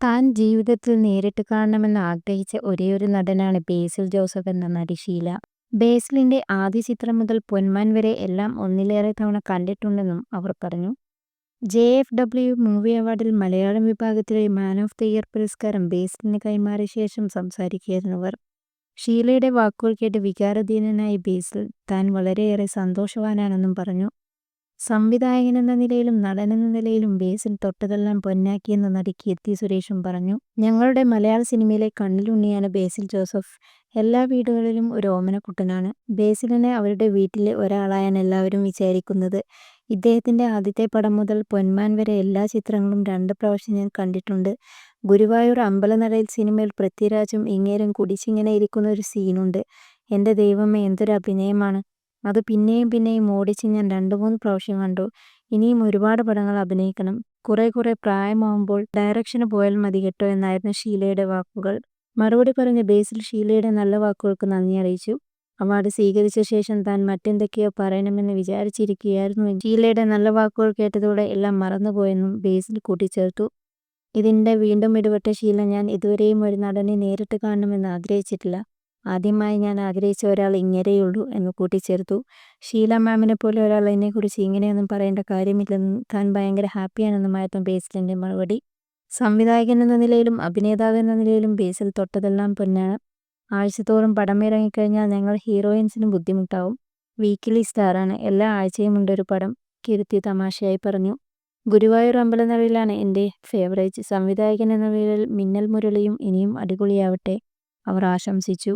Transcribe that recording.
താൻ ജീവിതത്തിൽ നേരിട്ട് കാണണമെന്ന് ആഗ്രഹിച്ച ഒരേയൊരു നടനാണ് ബേസിൽ ജോസഫ് എന്ന നടി ഷീല. ബേസിലിന്റെ ആദ്യ ചിത്രം മുതൽ പൊന്മാൻ വരെ എല്ലാം ഒന്നിലേറെ തവണ കണ്ടിട്ടുണ്ടെന്നും അവർ പറഞ്ഞു. ജെ. എഫ്. ഡബ്ല്യു മൂവി അവാർഡിൽ മലയാളം വിഭാഗത്തിലെ മാൻ ഓഫ് ദി ഇയർ പുരസ്കാരം ബേസിലിന് കൈമാറിയ ശേഷം സംസാരിക്കുകയായിരുന്നു അവർ. ഷീലയുടെ വാക്കുകൾ കേട്ട് വികാരാധീനനായ ബേസിൽ താൻ വളരെയേറെ സന്തോഷവാനാണെന്നും പറഞ്ഞു. സംവിധായകനെന്ന നിലയിലും നടനെന്ന നിലയിലും ബേസിൽ തൊട്ടതെല്ലാം പൊന്നാക്കിയെന്ന് നടി കീർത്തി സുരേഷും പറഞ്ഞു. ഞങ്ങളുടെ മലയാള സിനിമയിലെ കണ്ണിലുണ്ണിയാണ് ബേസിൽ ജോസഫ്. എല്ലാ വീടുകളിലും ഒരു ഓമനക്കുട്ടനാണ്. ബേസിലിനെ അവരുടെ വീട്ടിലെ ഒരാളായാണ് എല്ലാവരും വിചാരിക്കുന്നത്. ഇദ്ദേഹത്തിന്റെ ആദ്യത്തെ പടം മുതൽ പൊന്മാൻ വരെ എല്ലാ ചിത്രങ്ങളും രണ്ട് പ്രാവശ്യം ഞാൻ കണ്ടിട്ടുണ്ട്. ഗുരുവായൂർ അമ്പലനടയിൽ സിനിമയിൽ പൃഥ്വിരാജും ഇങ്ങേരും കുടിച്ചിങ്ങനെ ഇരിക്കുന്ന ഒരു സീനുണ്ട്. എന്റെ ദൈവമേ എന്തൊരു അഭിനയമാണ്. അത് പിന്നെയും പിന്നെയും ഓടിച്ച് ഞാൻ രണ്ട് മൂന്ന് പ്രാവശ്യം കണ്ടു. ഇനിയും ഒരുപാട് പടങ്ങൾ അഭിനയിക്കണം. കുറെ കുറെ പ്രായമാവുമ്പോൾ ഡയറക്ഷന് പോയാൽ മതി കേട്ടോ എന്നായിരുന്നു ഷീലയുടെ വാക്കുകൾ. മറുപടി പറഞ്ഞ ബേസിൽ ഷീലയുടെ നല്ല വാക്കുകൾക്ക് നന്ദി അറിയിച്ചു. അവാർഡ് സ്വീകരിച്ച ശേഷം താൻ മറ്റെന്തൊക്കെയോ പറയണമെന്ന് വിചാരിച്ചിരിക്കുകയായിരുന്നു ഷീലയുടെ നല്ല വാക്കുകൾ കേട്ടതോടെ എല്ലാം മറന്നുപോയെന്നും ബേസിൽ കൂട്ടിച്ചേർത്തു. ഇതിന്റെ വീണ്ടും ഇടപെട്ട ഷീല ഞാൻ ഇതുവരെയും ഒരു നടനെ നേരിട്ട് കാണണമെന്ന് ആഗ്രഹിച്ചിട്ടില്ല. ആദ്യമായി ഞാൻ ആഗ്രഹിച്ച ഒരാൾ ഇങ്ങനെയുള്ളൂ എന്ന് കൂട്ടിച്ചേർത്തു. ഷീല മാമിനെ പോലെ ഒരാൾ എന്നെക്കുറിച്ച് ഇങ്ങനെയൊന്നും പറയേണ്ട കാര്യമില്ലെന്നും താൻ ഭയങ്കര ഹാപ്പിയാണെന്നുമായിരുന്നു ബേസിലിന്റെ മറുപടി. സംവിധായകൻ എന്ന നിലയിലും അഭിനേതാവ് എന്ന നിലയിലും ബേസിൽ തൊട്ടതെല്ലാം പൊന്നാണ്. ആഴ്ചതോറും പടം ഇറങ്ങിക്കഴിഞ്ഞാൽ ഞങ്ങൾ ഹീറോയിൻസിന് ബുദ്ധിമുട്ടാവും. വീക്കിലി സ്റ്റാറാണ്. എല്ലാ ആഴ്ചയും ഉണ്ടൊരു പടം. കീർത്തി തമാശയായി പറഞ്ഞു. ഗുരുവായൂർ അമ്പലനടയിലാണ് എന്റെ ഫേവറേറ്റ്. സംവിധായകൻ എന്ന നിലയിൽ മിന്നൽ മുരളിയും ഇനിയും അടിപൊളിയാവട്ടെ. അവർ ആശംസിച്ചു.